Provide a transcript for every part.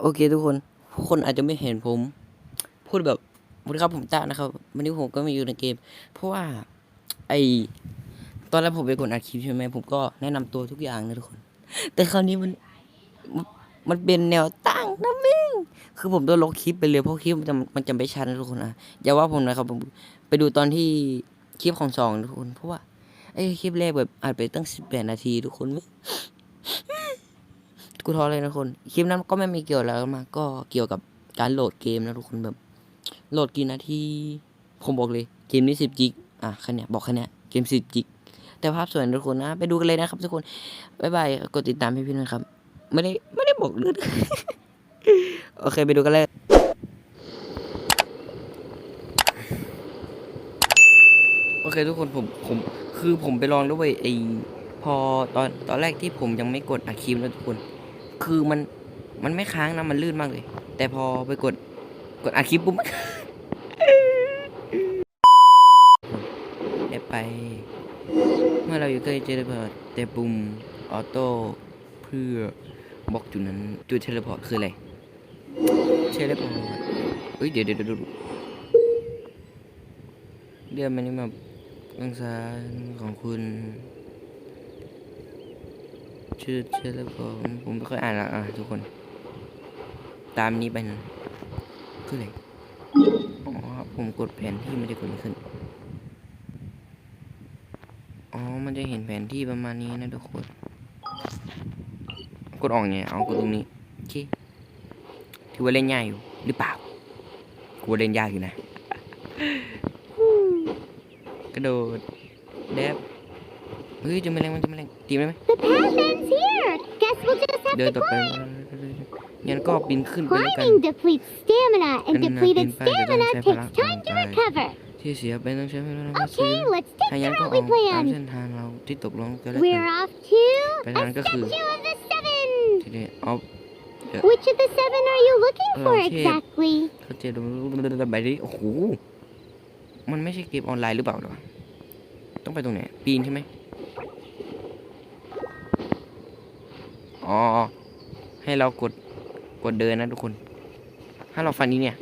โอเคทุกคนทุกคนอาจจะไม่เห็นผม พูดแบบสวัสดีครับผมตานะครับ วันนี้ผมก็มาอยู่ในเกม เพราะว่า ไอตอนแรกผมไปกดอัดคลิปใช่ไหมผมก็แนะนำตัวทุกอย่างนะทุกคน แต่คราวนี้มันมันเป็นแนวตั้งนะมิงคือผมต้องลบคลิปไปเลยเพราะคลิปมันจะมันจะไม่ชัดนะทุกคนอะอย่าว่าผมนะครับผมไปดูตอนที่คลิปของสองทุกคน เพราะว่าไอคลิปแรกแบบอัดไปตั้งสิบแปดนาทีทุกคนไม่ กูท้อเลยนะคน คลิปนั้นก็ไม่มีเกี่ยวอะไรมา ก็เกี่ยวกับการโหลดเกมนะทุกคนแบบ โหลดกี่นาที ผมบอกเลยเกมนี้สิบจิก อะแค่เนี้ยบอกแค่เนี้ยเกมสิบจิก แต่ภาพสวยนะทุกคนนะ ไปดูกันเลยนะครับทุกคน บ๊ายบาย กดติดตามให้พี่นะครับ ไม่ได้ไม่ได้บอกเลยโอเคไปดูกันเลยโอเคทุกคนผมผมคือผมไปลองด้วยไอพอตอนตอนแรกที่ผมยังไม่กดอัดคลิปนะทุกคน คือมันมันไม่ค้างนะมันลื่นมากเลย แต่พอไปกดกดอัดคลิปปุ๊บได้ไป เมื่อเราอยู่ใกล้เจเลพอร์ตแต่ปุ่มออโต้เพื่อบล็อกจุดนั้นจุดเทเลพอร์ตคืออะไรเทเลพอร์ตเฮ้ยเดี๋ยวเดี๋ยวเดี๋ยวเดี๋ยวเดือนมันนี่มาองศาของคุณ ชื่อเทเลพอร์ตผมไม่ค่อยอ่านละอะทุกคน ตามนี้ไปนะคืออะไรอ๋อผมกดแผนที่ไม่ได้กดขึ้น อ๋อ มันจะเห็นแผนที่ประมาณนี้นะทุกคน กดออกไงเอากดตรงนี้โอเคถือว่าเล่นง่ายอยู่หรือเปล่ากูว่าเล่นยากอยู่นะ กระโดดแดบ เฮ้ยเจะไม่แรงมันเจะไม่แรงตีมันไหม The path ends here. Guess we'll just have เดิน to ต่อไป climb. งั้นก็ปีนขึ้นไปแล้วกัน Climbing depletes stamina, and Then, uh, depleted pin pada stamina dan saya takes pelak time to sampai. recover. ที่เสียไปต้องใช้เวลามาซื้อ Okay, let's take ถ้า the งั้นก็ route อ we อกตาม planned. เส้นทางเราที่ตกลงกันแล้วกั We're น off to But then a go through. statue of the seven. ทีนี้เอา Which of the seven are you looking Oh, for shit. exactly? เขาเจอดูใบนี้โอ้โห มันไม่ใช่เกมออนไลน์หรือเปล่าหรอต้องไปตรงไหน ปีนใช่ไหม อ๋อ ให้เรากด กดเดินนะทุกคน ถ้าเราฟันนี้เนี่ย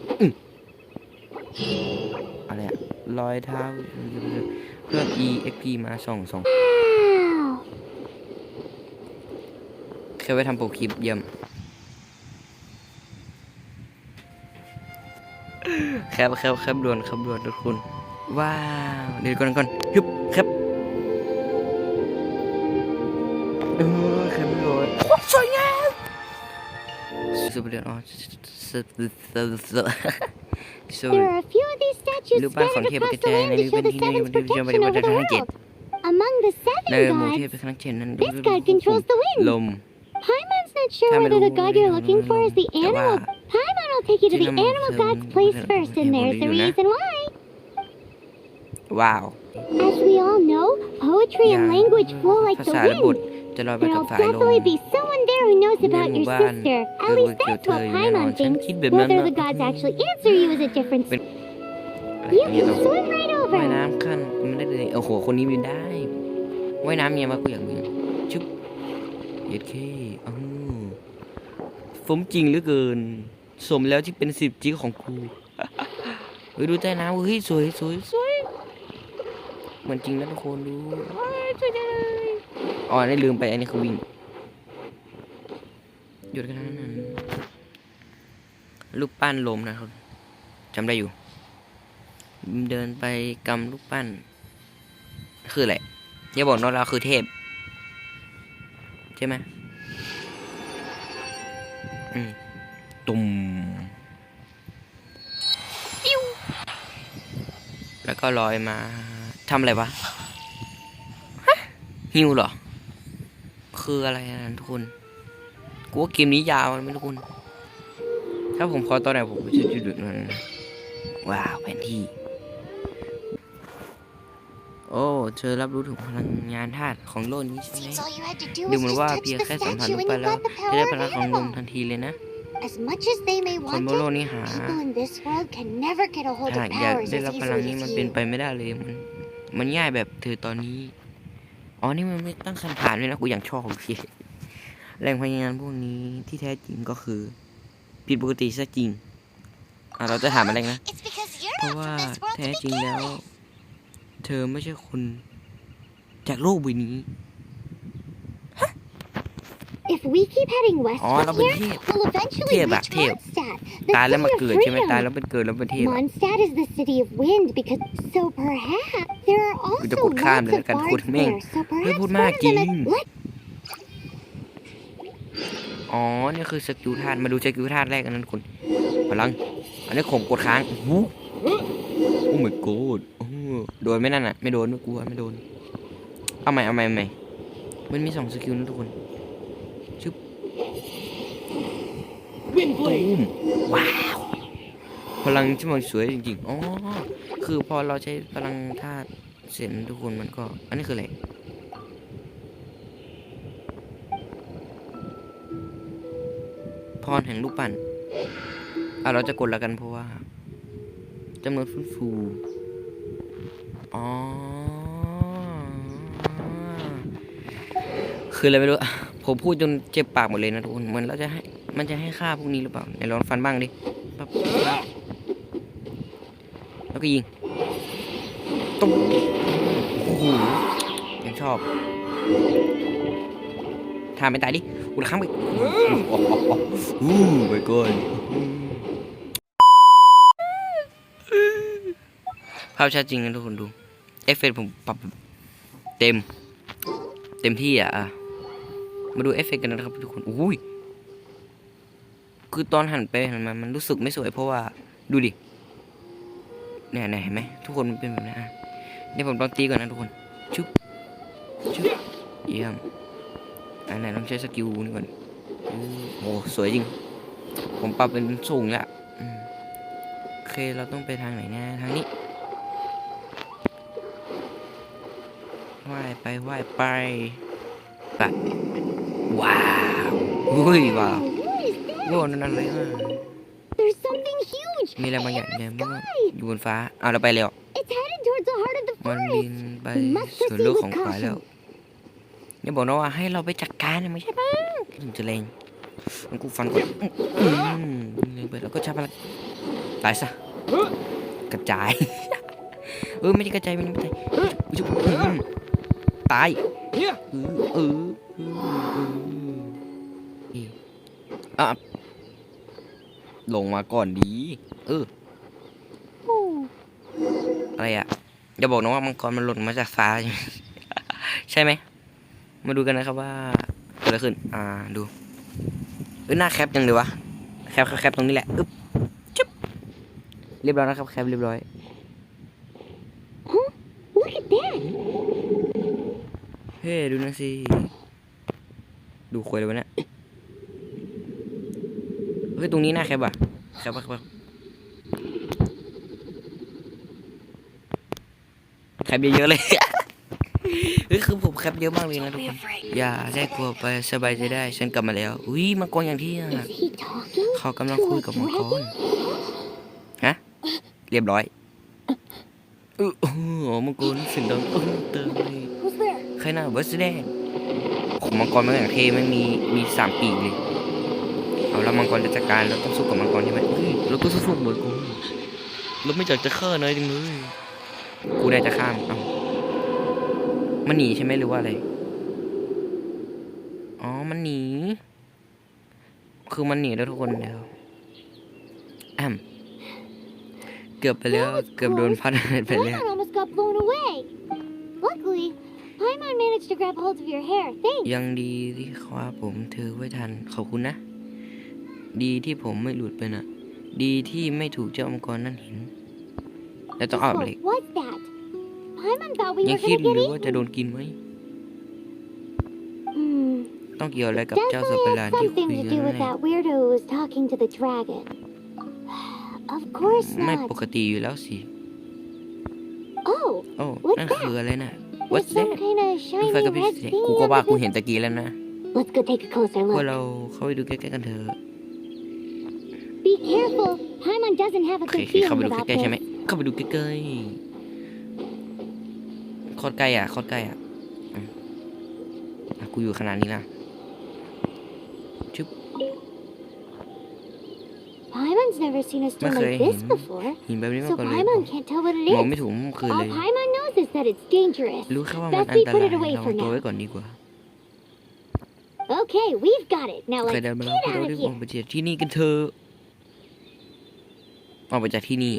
อะไรอะรอยเท้าเพิ่ม EXP มาสองสองเคยไปทำโปรคลิปเยี่ยม แคบแคบแคบด่วนแคบด่วนทุกคน ว้าว เดี๋ยวก่อนก่อนฮึบแคบ so, there are a few of these statues scattered across the land to show the Seven's protection over the world. Among the Seven gods, this god controls the wind. Paimon's not sure whether the god you're looking for is the animal. Paimon will take you to the animal god's place first, and there's a reason why. Wow. As we all know, poetry and language flow like the wind. จะลอยไป There'll กับสายลม definitely be someone there who knows ใน about หมู่ your บ้าน sister. เอ At อ least เกี่ยว that's เธอ what อยู่แน่นอน Paimon ฉัน thinks. คิดแบบนั้น Whether นะ the gods actually answer you is a different เป็นอะไร You อันนี้ can ต้อง swim right ว่าย over. น้ำขั้นมันได้เลยโอ้โหคนนี้บินได้ว่ายน้ำเมียมากูอยากบินชุบเย็ดเคอ้าวสมจริงเหลือเกิน สมแล้วที่เป็นสิบจิกของกูเฮ้ยดูใต้น้ำเฮ้ยสวยสวยสวยเหมือนจริงนะทุกคนดู อ๋อได้ลืมไปอันนี้คือวิ่งหยุดกันนั้นนะลูกปั้นลมนะครับจำได้อยู่ เดินไปกำลูกปั้น คืออะไรอย่าบอกว่าเราคือเทพ ใช่ไหมอืมตุ่มปิ้วแล้วก็ลอยมาทำอะไรวะฮะฮิวเหรอ คืออะไรนะทุกคน กูว่าเกมนี้ยาวนะไม่ทุกคน ถ้าผมพอตอนไหนผมก็จะจุดมันนว้าวแผนที่ โอ้เธอรับรู้ถึงพลังงานธาตุของโลกนี้ใช่ไหมดูเหมือนว่าเพียงแค่สัมผัสลงไปแล้วจะได้พลังของลมทันทีเลยนะคนบนโลกนี้หา people in this world can never get a hold ถ้า of อยากได้รับพลังนี้มันเป็นไปไม่ได้เลยมัน มันง่ายแบบเธอตอนนี้ อ๋อ นี่มันไม่ตั้งคำถามเลยนะ กูอย่างชอบโอเคแรงพลังงานพวกนี้ที่แท้จริงก็คือ ผิดปกติซะจริง อะ เราจะถามอะไรนะ It's because you're เพราะ not ว่า from this world แท้ to จริง begin แล้ว with. เธอไม่ใช่คน จากโลกใบนี้ If we keep heading อ๋อ west เรา from เป็น here, เทพ we'll eventually เทพอะ reach เทพ Mondstadt, ตาย the แล้วมา city of เกิดใช่ไหมตายแล้ว freedom. เป็นเกิดแล้วเป็นเทพอะ Mondstadt is the city of wind because so perhaps there are กู จะ also พูดข้าม lots เลย of แล้วกัน bards พูดแม่ง there. So เฮ้ย perhaps พูด one มาก of จริ them ง is let อ๋อนี่คือสกิลธาตุมาดูสกิลธาตุแรกกันนั้นคุณพลัง อันนี้ข่มกดค้างโอ้โหโอ้ my god โอ้โดนไหม่นั่นอะ ไม่โดนไม่กลัวไม่โดน เอาใหม่เอาใหม่เอาใหม่มันมีสองสกิลนะทุกคนชึบตูมว้าว พลังที่มันสวยจริงๆ อ๋อ คือพอเราใช้พลังธาตุ เสร็จทุกคนมันก็ อันนี้คืออะไรพรแห่งลูกปั่นอะเราจะกดแล้วกันเพราะว่าจำนวนฟื้นฟู อ๋อ คืออะไรไม่รู้ ผมพูดจนเจ็บปากหมดเลยนะทุกคน เหมือนเราจะให้ มันจะให้ค่าพวกนี้หรือเปล่า ไหนลองฟันบ้างดิปั๊บแล้วก็ยิงตุ้ม หยังชอบทาไม่ตายดิอุดค้างไปอู้ไปก่อนภาพชัดจริงนะทุกคนดู เอฟเฟกต์ผมปรับแบบเต็ม เต็มที่อะอะมาดูเอฟเฟกต์กันนะครับทุกคนอุ้ยคือตอนหันไปหันมา มันรู้สึกไม่สวยเพราะว่า ดูดิเนี่ยเนี่ยเห็นไหมทุกคนมันเป็นแบบนี้อะ เดี๋ยวผมลองตีก่อนนะทุกคน ชุบ ชุบ เยี่ยม อันไหนต้องใช้สกิลนี่ก่อนอือโอ้สวยจริง ผมปรับเป็นสูงแล้วอืมโอเค เราต้องไปทางไหนนะ ทางนี้ว่ายไปว่ายไปไปว้าวอุ้ยว้าว What is that? ว้าวนั่นอะไรอะ There's something huge. มีอะไรบางอย่างเนี่ยมันก็อยู่บนฟ้า เอาเราไปแล้ว It's headed towards the heart of the มันบิ forest. นไปสู่โลกของขวายแล้วอย่าบอกนะว่าให้เราไปจัดการนะไม่ใช่ปะถึงจะเลงมันกูฟันก่อนอืมเลงไปแล้วก็ชับอะไรตายซะกระจาย เออไม่ใช่กระจายไม่ใช่กระจายอุ๊ยอืมตายเออเออเออเออเอออะลงมาก่อนดี เออ Oh. อะไรอะ อย่าบอกนะว่ามังกรมันหล่นมาจากฟ้าใช่ไหมใช่ไหม มาดูกันนะครับว่าเกิดอะไรขึ้น อ่าดูเอ้ยหน้าแคปยังเลยวะแคปแคปแคปตรงนี้แหละอึ๊บจุ๊บเรียบร้อยนะครับ แคปเรียบร้อย Look at that. เฮ้ดูนะสิ ดูควยเลยวะเนี่ย เฮ้ย ตรงนี้หน้าแคปอะแคปปะแคป ปะแคปเยอะๆเลยเฮ้ยคือผมแคปเยอะมากเลยนะทุก Don't ค be น afraid. อย่าได้กลัวไปสบายใจได้ฉันกลับมาแล้ว อุ้ยมังกรอย่างที่อะ Is he talking เขากำลัง to คุย a กับมังกร dragon? ฮะเรียบร้อยเออโอ้โหมังกรเสียงดังเออเติมเลย Who's there? ใครน่ะวัสแดงของมังกรมันอย่างเท่มันมีมีสามปีกเลยเอาแล้วมังกรจะจัดการเราต้องสู้กับมังกรใช่ไหมเฮ้ยเราก็สู้กับมังกรเราไม่อยากจะฆ่านายจังเลย กูได้จะฆ่ามันเอ้ามันหนีใช่ไหมหรือว่าอะไร อ๋อ มันหนี คือมันหนีแล้วทุกคนเดียวแอมเกือบไปแล้ว เกือบโดนพัดไปแล้ว Paimon almost got blown away. Luckily, Paimon managed to grab hold of your hair. Thanks. ยังดีที่คว้าผมเธอไว้ทัน ขอบคุณนะ ดีที่ผมไม่หลุดไปน่ะดีที่ไม่ถูกเจ้ามังกรนั่นเห็น แล้วต้องเอาอะไร What was that? Paimon thought we ยัง were คิด gonna หรือ get ว่า eaten. จะโดนกินไหม Hmm. ต้องเกี่ยวอะไรกับเจ้าสัตว์ประหลาด Definitely ที่ has คุย something กั to น do นั่ with นเอง that weirdo who was talking to the dragon. Of course ไม่ not. ปกติอยู่แล้วสิ Oh, โอ้ What's นั่น that? คืออะไรน่ะ there's What's some that? kind of มี shiny ไฟกระพริบ red สี thing กูก็ว่า on กู the เห็นตะกี้แล้วนะ Let's go take a closer ว่า look. เราเข้าไปดูใกล้ๆกันเถอะ Be careful. Paimon doesn't have โอ a เค good โอเคเข้าไป feeling ดู about ใกล้ๆใช่ไหม this. เข้าไปดูใกล้ๆโคตรใกล้อะโคตรใกล้อะอืมอะกูอยู่ขนาดนี้นะชึบ Paimon's never seen a storm Okay. like this before. หินแบบนี้มา So ก่อนเลย Paimon can't tell what it มอง is. ไม่ถูกเมื่อคืน All เลย Paimon knows is that it's dangerous. รู้แค่ว่ามัน Best อัน we ต put ราย it away เรา for ตัว now. ไว้ก่อนดีกว่า Okay, we've got it. Now เคย let's เดิน get มาแล้วพวกเรา out ได้ of ออก here. ไปจากที่นี่กันเถอะออกไปจากที่นี่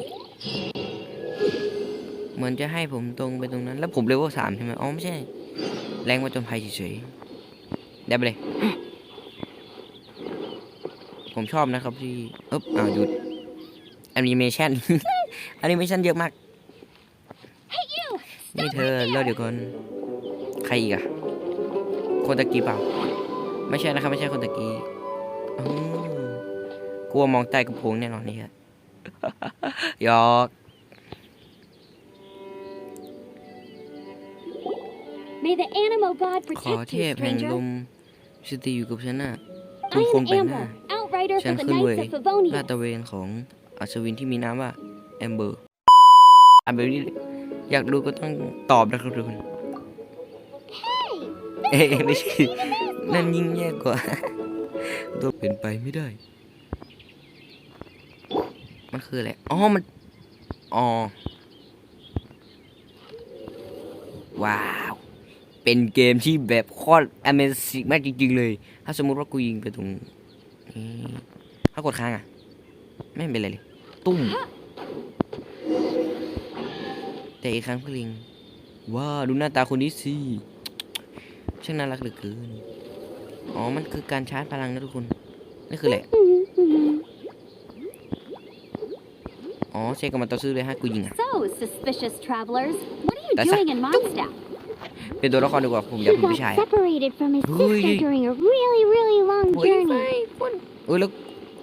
เหมือนจะให้ผมตรงไปตรงนั้น แล้วผมเลเวลสามใช่ไหมอ๋อไม่ใช่ แรงมาจนภัยเฉยๆได้ไปเลย ผมชอบนะครับที่เอ๊บอ้าวหยุดแอนิเมชันแอนิเมชันเยอะมาก Hey, you! นี่เธอเล่าเดี๋ยวก่อน ใครอีกอะคนตะกี้เปล่า ไม่ใช่นะครับ ไม่ใช่คนตะกี้อื้อกลัวมองใต้กระโปรงแน่นอนนี่ครับห ยอก May the Animo God ขอ protect เท you, พแห่งล stranger. มสถิตอยู่กับฉันน่ะ I ทุกคน am ไปหน้า Amber, outrider ฉัน for the ขึ้นเว Knights ย of Favonia. ลาดตระเวนของอัศวินที่มีน้ำว่าแอมเบอร์อ่านแบบนี้อยากรู้ก็ต้องตอบนะครับทุกคน Hey! เอ้ยไม่ใช่นั่นยิ่งแย่กว่าตัวเป็นไปไม่ได้ มันคืออะไร อ๋อ มัน อ๋อ ว้าว เป็นเกมที่แบบโคตร Amazing มากจริง ๆ เลย ถ้าสมมติว่ากูยิงไปตรงนี้ถ้ากดค้างอะ ไม่เป็นไรเลย ตุ้ม แต่อีกครั้งพลิง ว้าดูหน้าตาคนนี้สิช่างน่ารักเหลือเกิน อ๋อ มันคือการชาร์จพลังนะทุกคน นี่คืออะไร อ๋อใช้กับมันต่อสู้เลยฮะกูยิงอะ So, suspicious travelers, what are you That's a- doing in Mondstadt? เป็นตัวละครดีกว่าผมอยาก He เป็นผู้ชาย got separated from his Ui. sister during a really, really long โอ้ย journey. เอ้ยแล้ว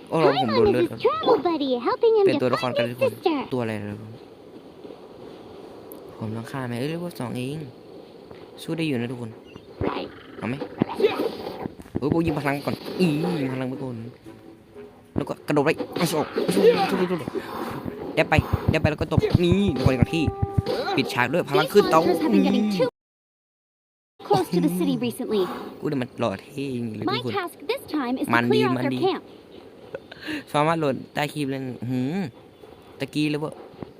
โอ้เราผมโดน Paimon เลือด is his travel buddy, helping him เป็น to ตัวละคร find กัน his ทุกคน sister. ตัวอะไรนะผมต้องฆ่าไหมเอ้ยเรียกว่าสองเองสู้ได้อยู่นะทุกคนเอาไหมเออโบยิงพลังก่อนอียิงพลังไปก่อนแล้วก็กระโดดไปเอาส อกเดี๋ยวไปเดี๋ยวไปแล้วก็ตบนี่เดี๋ยวคนก่อนที่ปิดฉากด้วยพลัง These ขึ้นเตา monsters have been getting too close to the city recently. กูเนี่ยมันหล่อเท่จริงเลยทุ My กคน task this time is to Mandi, clear out their Mandi. camp. สามารถโหลดใต้คลิปเล่นหืมตะกี้แล้วว่า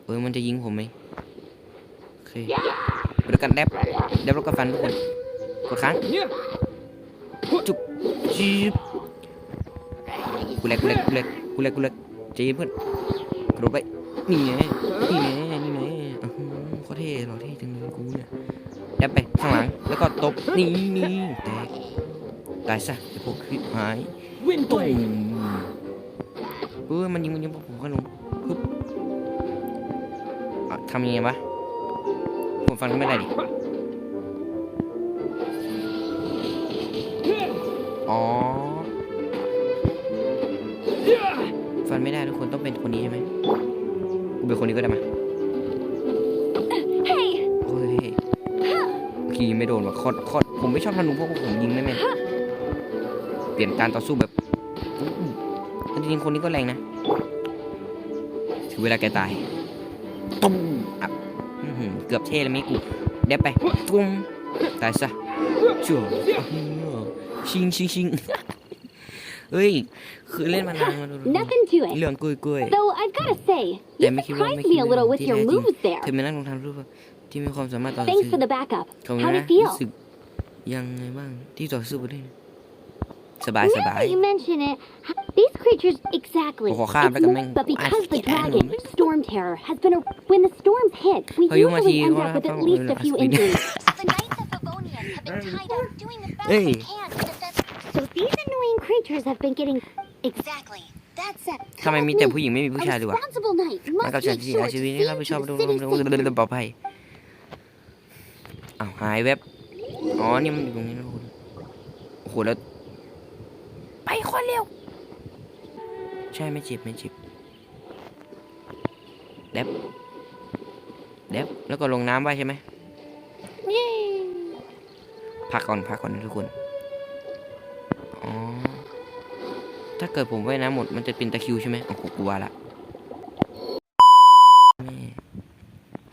เออมันจะยิงผมไหมโอเคเดี๋ยวกันแดบแดบแล้วก็ฟันทุกคนกดค้างจุบจีบกูเล็กกูเล็กกูเล็กกูเล็กกูเล็กใจเย็นเพื่อนกระโดดไป นี่ไงนี่ไงนี่ไงอื้อหือโคตรเท่หล่อเท่จังเลยกูเนี่ยแดบไปข้างหลังแล้วก็ตบนี่นี่แตกตายซะไอ้พวกคลิปหายตุ้มเออมันยิงมันยิงผมก็ลงปึ๊บอะทำยังไงวะผมฟังไม่ได้ดิอ๋อฟันไม่ได้ทุกคนต้องเป็นคนนี้ใช่ไหม เป็นคนนี้ก็ได้มา Hey! โอ้ยขี่ไม่โดนว่ะคอดคอดผมไม่ชอบธนูเพราะว่าผมยิงไม่แม่นเปลี่ยนการต่อสู้แบบอู้หูแต่จริงๆคนนี้ก็แรงนะถึงเวลาแกตายตุ้มอะอื้อหือเกือบเท่เลยไหมกูเด็บไปตุ้มตายซะชั่วอื้อหือชิงชิงชิงเฮ้ย คือเล่นมานานมาดู Nothing to it. เรื่องกล้วยกล้วย Though I've gotta say, you Yeah, make it work, surprised make me it a little work. with your Did I do- moves there. เธอเป็นนักลงทุนรูปที่มีความสามารถต่อ Thanks สู้ for the backup. เขา How'd นะ it feel? รู้สึกยังไงบ้างที่ต่อสู้ไปด้วยสบายส Now บาย that you mention it, these creatures exactly. Ủa, kham It's ra cái more- mình- but because the Ai chết dragon, rồi. storm terror, has been a when the storms hit, we Thôi, nhưng mà usually thì end có up with lẽ at không- least a không few là injuries. The Knights of Favonian have been tied up, doing the best Hey. they can to defend. So these annoying creatures have been getting Exactly. That's it. ทำไมมีแต่ผู้หญิงไม่มีผู้ a ชายดีวะ responsible knight มัน must กับฉัน make ที่ sure อา to ชีพ see นี้รับผิดชอบ to ดู the city's safety. ปลอดภัยอ้าวหายเว็บ อ๋อ นี่มันอยู่ตรงนี้นะคุณโอ้โหแล้ว ไปคนเร็ว ใช่ไม่เจ็บไม่เจ็บเด็บเด็บแล้วก็ลงน้ำไปใช่ไหมพักก่อนพักก่อนนะทุกคน เกิดผมว่ายน้ำหมดมันจะเป็นตะคิวใช่ไหมโอ้โหกลัวละ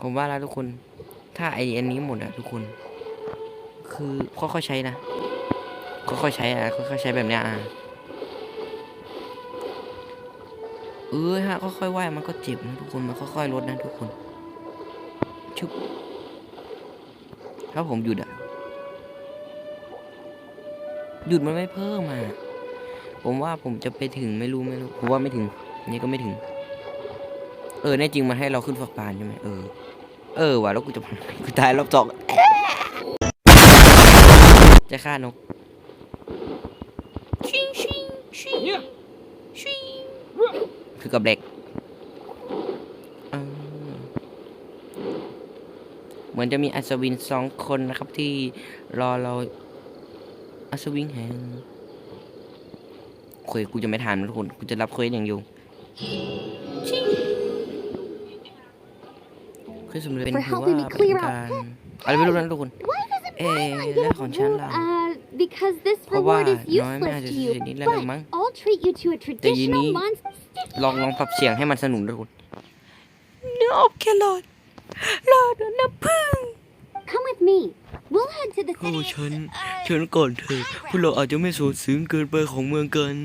ผมว่าแล้วทุกคน ถ้าไออันนี้หมดอะทุกคน คือค่อยๆใช้นะค่อยๆใช้อะค่อยๆใช้แบบเนี้ยอะเออฮะค่อยๆว่ายมันก็เจ็บนะทุกคนมันค่อยๆลดนะทุกคนชุบถ้าผมหยุดอะหยุดมันไม่เพิ่มอะ ผมว่าผมจะไปถึงไม่รู้ไม่รู้ผมว่าไม่ถึง นี่ก็ไม่ถึง เออแน่จริงมันให้เราขึ้นฝักปานใช่ไหมเออ เออว่ะแล้วกูจะกูตายรอบสองจะฆ่านกชิงชิงชิงชิงคือกับเด็กเออเหมือนจะมีอัศวินสองคนนะครับที่รอเราอัศวินแห่ง คุยกูจะไม่ทานนะทุกคนกูจะรับเควสอย่างเดียวชิงเควสสำเร็จเป็น For ถือ helping ว่า me เป็น clear กา out รอะไรไม่รู้นะทุกคน Why does it เอ๊ะ matter? เรื่องของฉันล่ะ Uh, because this เพราะว่า reward is น้อยไม่อาจ useless จะ to เสี you. ยนิดแล้วมั้ง But I'll treat you to a แต่ยีนี้ traditional monster. ลองลองปรับเสียงให้มันสนุกด้วยคุณเนื้ออบแครอทรอดน้ำผึ้ง Come with me. โอ้ city. ฉันฉันก่อนเถอะพวกเราอาจจะไม่สูญซึ้งเกินไปของเมืองกัน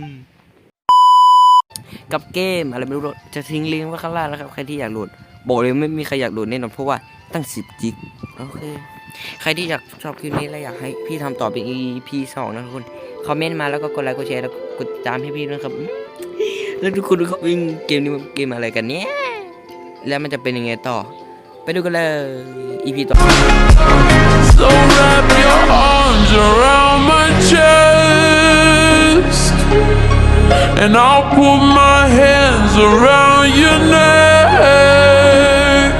กับเกมอะไรไม่รู้จะทิ้งลิงก์ไว้ข้างล่างแล้วครับใครที่อยากโหลดบอกเลยไม่มีใครอยากโหลดแน่นอนเพราะว่าตั้ง10จิกโอเคใครที่อยากชอบคลิปนี้และอยากให้พี่ทำต่อเป็น EP สองนะทุกคนคอมเมนต์มาแล้วก็กดไลค์กดแชร์แล้วกดติดตามให้พี่ด้วยครับ แล้วทุกคนดูเขาวิ่งเกมนี้มันเกมอะไรกันเนี่ยแล้วมันจะเป็นยังไงต่อ ไปดูกันเลย EP ต่อ So wrap your arms around my chest. And I'll put my hands around your neck.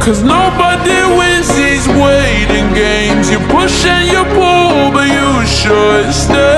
Cause nobody wins these waiting games. You push and you pull but you should stay